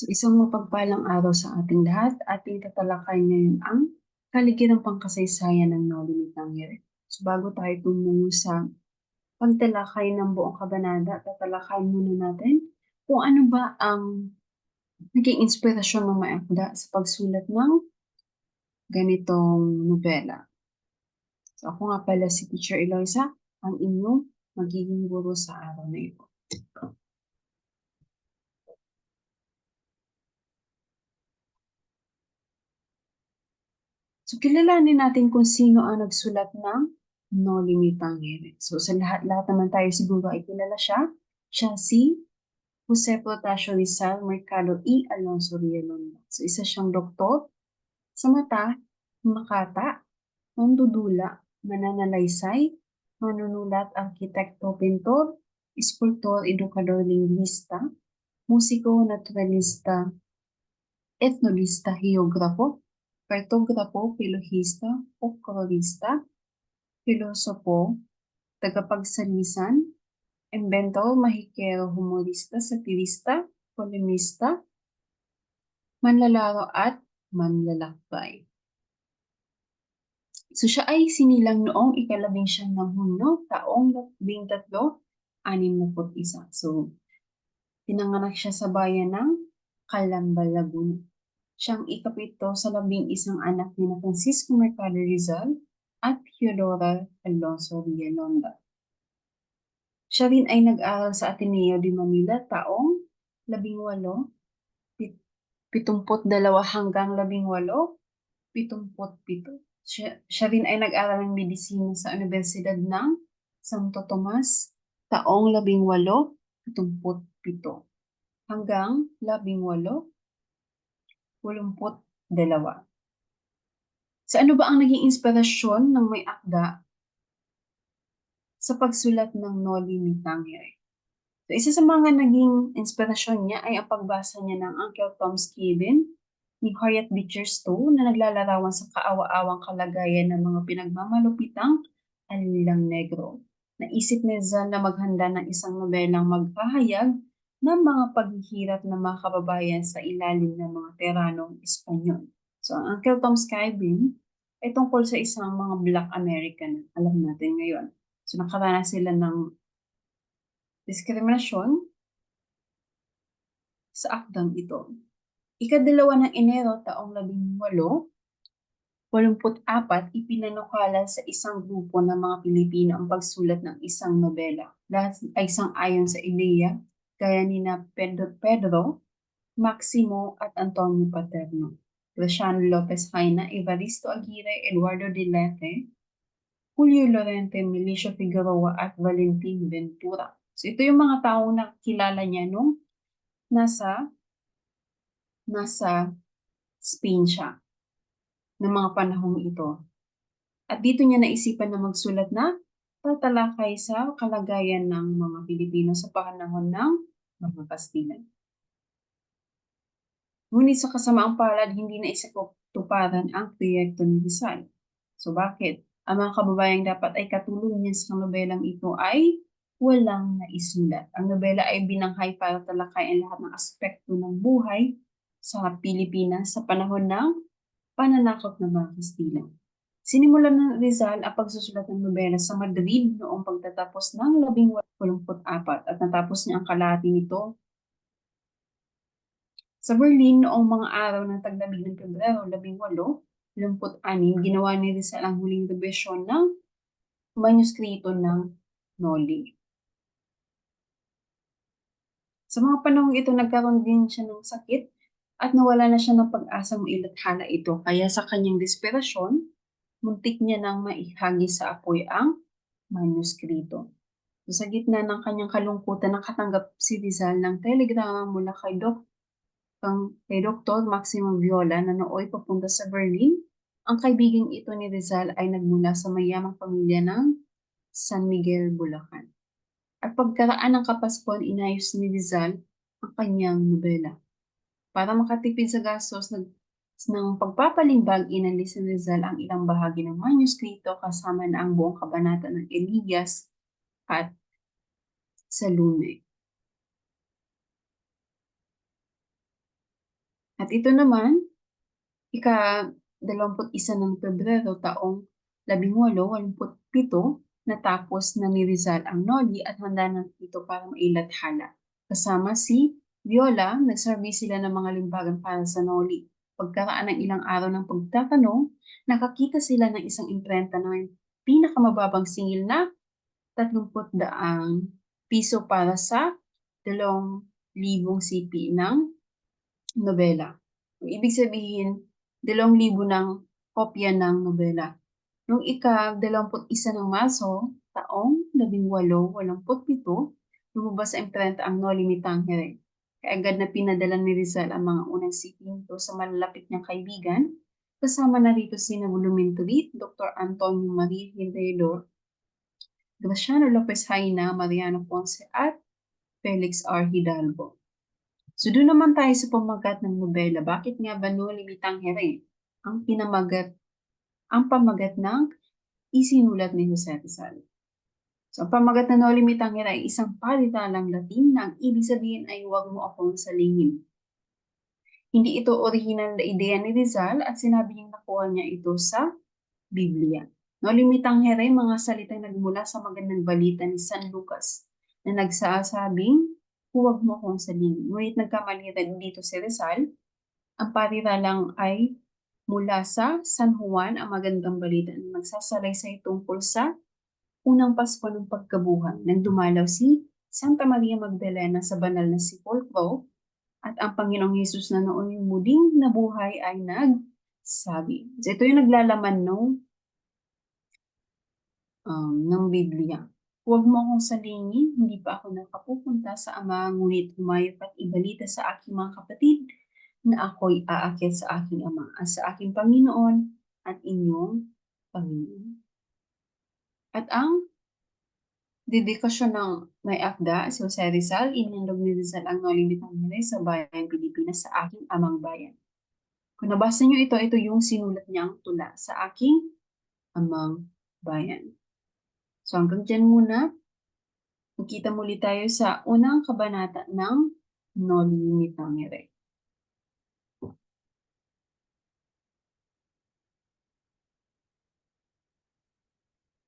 So isang mapagpalang araw sa ating lahat. Ating tatalakay ngayon ang kaligirang pangkasaysayan ng Noli Tangere. So bago tayo tumungo sa pagtalakay ng buong kabanata, tatalakay muna natin kung ano ba ang naging inspirasyon ng may akda sa pagsulat ng ganitong nobela. So ako nga pala si Teacher Eloisa, ang inyong magiging guro sa araw na ito. So, kilalanin natin kung sino ang nagsulat ng No Limitangere. So, sa lahat-lahat naman tayo siguro ay kilala siya. Siya si Jose Protasio Rizal Mercado E. Alonso Rielonda. So, isa siyang doktor sa mata, makata, mandudula, mananalaysay, manunulat, arkitekto, pintor, eskultor, edukador, linguista, musiko, naturalista, etnolista, geografo, kartografo, pilohista, folklorista, filosopo, tagapagsalisan, inventor, mahikero, humorista, satirista, polemista, manlalaro at manlalakbay. So siya ay sinilang noong ikalabing siyam ng Hunyo, taong labing tatlo, anim na put isa. So, pinanganak siya sa bayan ng Calamba, Laguna. Siyang ikapito sa labing isang anak ni na Francisco Mercado Rizal at Theodora Alonso Villalonda. Siya rin ay nag-aral sa Ateneo de Manila taong 18, 72 hanggang 18, 77. Siya, siya rin ay nag-aral ng medisina sa Universidad ng Santo Tomas taong 18, 77 hanggang 18, Walumpot dalawa. Sa ano ba ang naging inspirasyon ng may akda sa pagsulat ng Noli ni Tangier? So, isa sa mga naging inspirasyon niya ay ang pagbasa niya ng Uncle Tom's Cabin ni Harriet Beecher Stowe na naglalarawan sa kaawa-awang kalagayan ng mga pinagmamalupitang alilang negro. Naisip ni Zan na maghanda ng isang nobelang magpahayag ng mga paghihirap ng mga kababayan sa ilalim ng mga teranong Espanyol. So, ang Uncle Tom's Cabin ay tungkol sa isang mga Black American, alam natin ngayon. So, nakaranas sila ng diskriminasyon sa akdang ito. Ikadalawa ng Enero taong labing walo, 84, ipinanukala sa isang grupo ng mga Pilipino ang pagsulat ng isang nobela. Lahat ay isang ayon sa ideya, gaya ni na Pedro, Pedro, Maximo at Antonio Paterno. Graciano Lopez Haina, Evaristo Aguirre, Eduardo de Lete, Julio Lorente, Milicio Figueroa at Valentin Ventura. So ito yung mga taong na kilala niya nung nasa nasa Spain siya ng mga panahong ito. At dito niya naisipan na magsulat na tatalakay sa kalagayan ng mga Pilipino sa panahon ng mga Kastilan. Ngunit sa kasamaang palad, hindi na isatuparan ang proyekto ni Rizal. So bakit? Ang mga kababayang dapat ay katulong niya sa nobelang ito ay walang naisulat. Ang nobela ay binanghay para talakayin lahat ng aspekto ng buhay sa Pilipinas sa panahon ng pananakop ng mga Kastila. Sinimulan ng Rizal ang pagsusulat ng nobela sa Madrid noong pagtatapos ng 1884 at natapos niya ang kalahati nito sa Berlin noong mga araw ng taglamig ng Pebrero 1886, ginawa ni Rizal ang huling revision ng manuskrito ng Noli. Sa mga panahong ito, nagkaroon din siya ng sakit at nawala na siya ng pag-asa mailathala ito. Kaya sa kanyang desperasyon, muntik niya nang maihagi sa apoy ang manuskrito. So, sa gitna ng kanyang kalungkutan, nakatanggap si Rizal ng telegrama mula kay, Dok kay Dr. Maximo Viola na nooy papunta sa Berlin. Ang kaibigang ito ni Rizal ay nagmula sa mayamang pamilya ng San Miguel, Bulacan. At pagkaraan ng Kapaskon, inayos ni Rizal ang kanyang nobela. Para makatipid sa gastos nag, ng pagpapalimbag, inalis ni Rizal ang ilang bahagi ng manuskrito kasama na ang buong kabanata ng Elias at Salome. At ito naman, ika-21 ng Pebrero taong 1887 natapos na ni Rizal ang Noli at handa na ito para mailathala. Kasama si Viola, nagserbi sila ng mga limbagan para sa Noli. Pagkaraan ng ilang araw ng pagtatanong, nakakita sila ng isang imprenta na may pinakamababang singil na 30 daang piso para sa 2,000 CP ng nobela. Ibig sabihin, 2,000 ng kopya ng nobela. Noong ika-21 ng Marso, taong 1887, lumabas sa imprenta ang Noli Me Tangere. Kaagad na pinadala ni Rizal ang mga unang sikinto sa malalapit niyang kaibigan, kasama na rito si Nabulumin Tulit, Dr. Antonio Maria Hindredor, Graciano Lopez Haina, Mariano Ponce at Felix R. Hidalgo. So doon naman tayo sa pamagat ng nobela. Bakit nga ba Noli Me Tangere? Ang pinamagat ang pamagat ng isinulat ni Jose Rizal. So, ang pamagat na Noli Me Tangere ay isang palitalang Latin na ang ibig sabihin ay huwag mo akong salingin. Hindi ito original na ideya ni Rizal at sinabi niyang nakuha niya ito sa Biblia. Noli Me Tangere, mga salitang nagmula sa magandang balita ni San Lucas na nagsasabing, huwag mo akong salingin. Ngunit nagkamali dito si Rizal. Ang pariralang ay mula sa San Juan ang magandang balita na nagsasalaysay tungkol sa unang Pasko ng pagkabuhay nang dumalaw si Santa Maria Magdalena sa banal na sepulkro at ang Panginoong Hesus na noon yung muling nabuhay ay nagsabi. So ito yung naglalaman no, um, ng Biblia. Huwag mo akong salingin, hindi pa ako nakapupunta sa Ama, ngunit humayop at ibalita sa aking mga kapatid na ako'y aakyat sa aking Ama at sa aking Panginoon at inyong Panginoon. At ang dedikasyon ng may akda, si Jose Rizal, inandog ni Rizal ang Noli Me Tangere sa bayan Pilipinas sa aking amang bayan. Kung nabasa niyo ito, ito yung sinulat niyang tula sa aking amang bayan. So hanggang dyan muna, magkita muli tayo sa unang kabanata ng Noli Me Tangere.